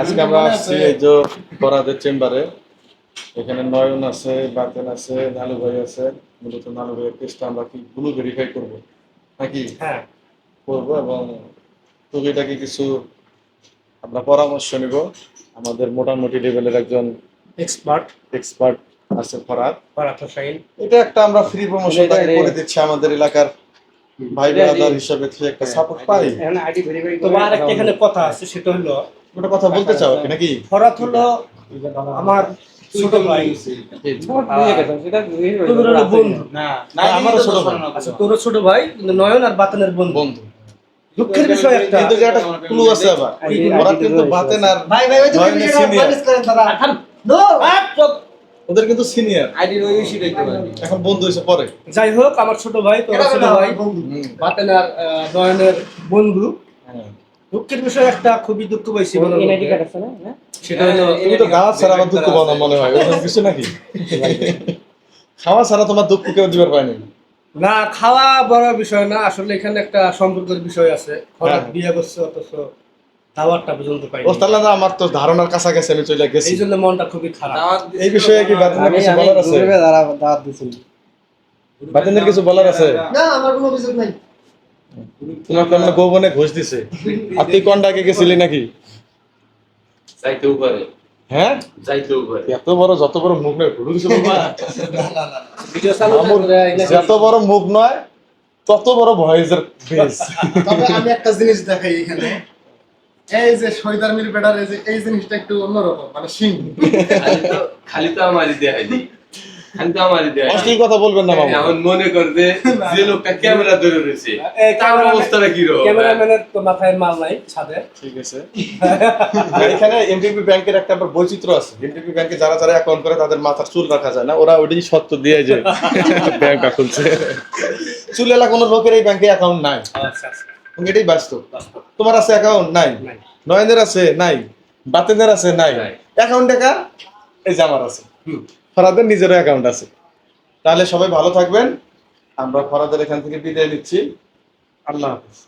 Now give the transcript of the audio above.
আজকে আমরা আসছি এই যে বরাদের চেম্বারে। এখানে নয়ন আছে বাতেন আছে নালু ভাই আছে। মূলত নালু ভাইয়ের টেস্টটা আমরা কি গুলো ভেরিফাই করব? নাকি? হ্যাঁ। করব এবং টুকিটাকি কিছু আমরা পরামর্শ নিব। আমাদের মোটামুটি লেভেলের একজন এক্সপার্ট এক্সপার্ট আছে ফরাদ। ফরাত হোসাইন এটা একটা আমরা ফ্রি প্রমোশন করে দিচ্ছি আমাদের এলাকার ভাই ব্রাদার হিসাবে একটা সাপোর্ট পাই। তবে আর একটা এখানে কথা আছে সেটা হলো ওটা কথা বলতে চাও নাকি? ফরাত হলো আমার ছোট ভাই। বন্ধু। না আমারও ছোট ভাই। আচ্ছা তোর ছোট ভাই কিন্তু নয়ন আর বাতনের বন্ধু। বন্ধু। দুঃখের বিষয় একটা কিন্তু যে একটা ক্লু আছে আবার। ওরা কিন্তু বাতেন আর ভাই ভাই করেন দাদা। নো চুপ। ওদের কিন্তু সিনিয়র আইডি ওই বেশি দেখতে পারি এখন বন্ধু হয়েছে পরে। যাই হোক আমার ছোট ভাই তোর ছোট না ভাই। বন্ধু। বাতেন আর আহ, নয়নের বন্ধু। হ্যাঁ। দুঃখের বিষয় একটা খুবই দুঃখ পাইছি মধ্যে। সেটা হলো তুমি তো গাছ ছাড়া আমার দুঃখ পাও না মনে হয় ওরকম কিছু নাকি? খাওয়া ছাড়া তোমার দুঃখ কেউ দিবার পায়নি না খাওয়া বড় বিষয় না আসলে এখানে একটা সম্পর্কের বিষয় আছে। হঠাৎ হ্যাঁ। বিয়ে করছে অথচ খাওয়ারটা পর্যন্ত পাই ও তাহলে আমার তো ধারণার কাছাকাছি আমি চলে গেছি। এই জন্য মনটা খুবই খারাপ। এই বিষয়ে কি বাতিনের কিছু বলার আছে? বাতিনের কিছু বলার আছে? না আমার কোনো অভিযোগ নাই। তোমার গোবনে ঘুষ দিছে। আর তুই কন্ডাকে গেছিলি নাকি? যাইতেও পারে হ্যাঁ? যাইতেও পারে এত বড় যত বড় মুখ নয় ঘুরু যত বড় মুখ তত বড় ভয়েসের বেস তবে আমি একটা জিনিস দেখাই এখানে। এই যে শহীদার মির বেড়ার এই যে এই জিনিসটা একটু অন্যরকম মানে সিং খালি তো আমারই দেখাইনি খালি তো আমারই দেখাই অশ্লীল কথা বলবেন না মামা। এখন মনে কর যে যে লোকটা ক্যামেরা ধরে রয়েছে তার অবস্থাটা কি রকম? ক্যামেরাম্যানের তো মাথায় মাল নাই ছাদে। ঠিক আছে। এখানে এমটিপি ব্যাংকের একটা আবার বৈচিত্র্য আছে। ব্যাংকে যারা যারা অ্যাকাউন্ট করে তাদের মাথার চুল রাখা যায় না। ওরা ওটাই সত্য দিয়ে যে ব্যাংকটা খুলছে। চুল এলা কোনো লোকের এই ব্যাংকে অ্যাকাউন্ট নাই। আচ্ছা আচ্ছা। এটাই বাস্তব। তোমার আছে অ্যাকাউন্ট নাই। নয়নের আছে? নাই। বাতেনের আছে? নাই। অ্যাকাউন্ট টাকা এই যে আমার আছে। ফরাদের নিজেরও অ্যাকাউন্ট আছে। তাহলে সবাই ভালো থাকবেন। আমরা ফরাদের এখান থেকে বিদায় নিচ্ছি। আল্লাহ হাফিজ।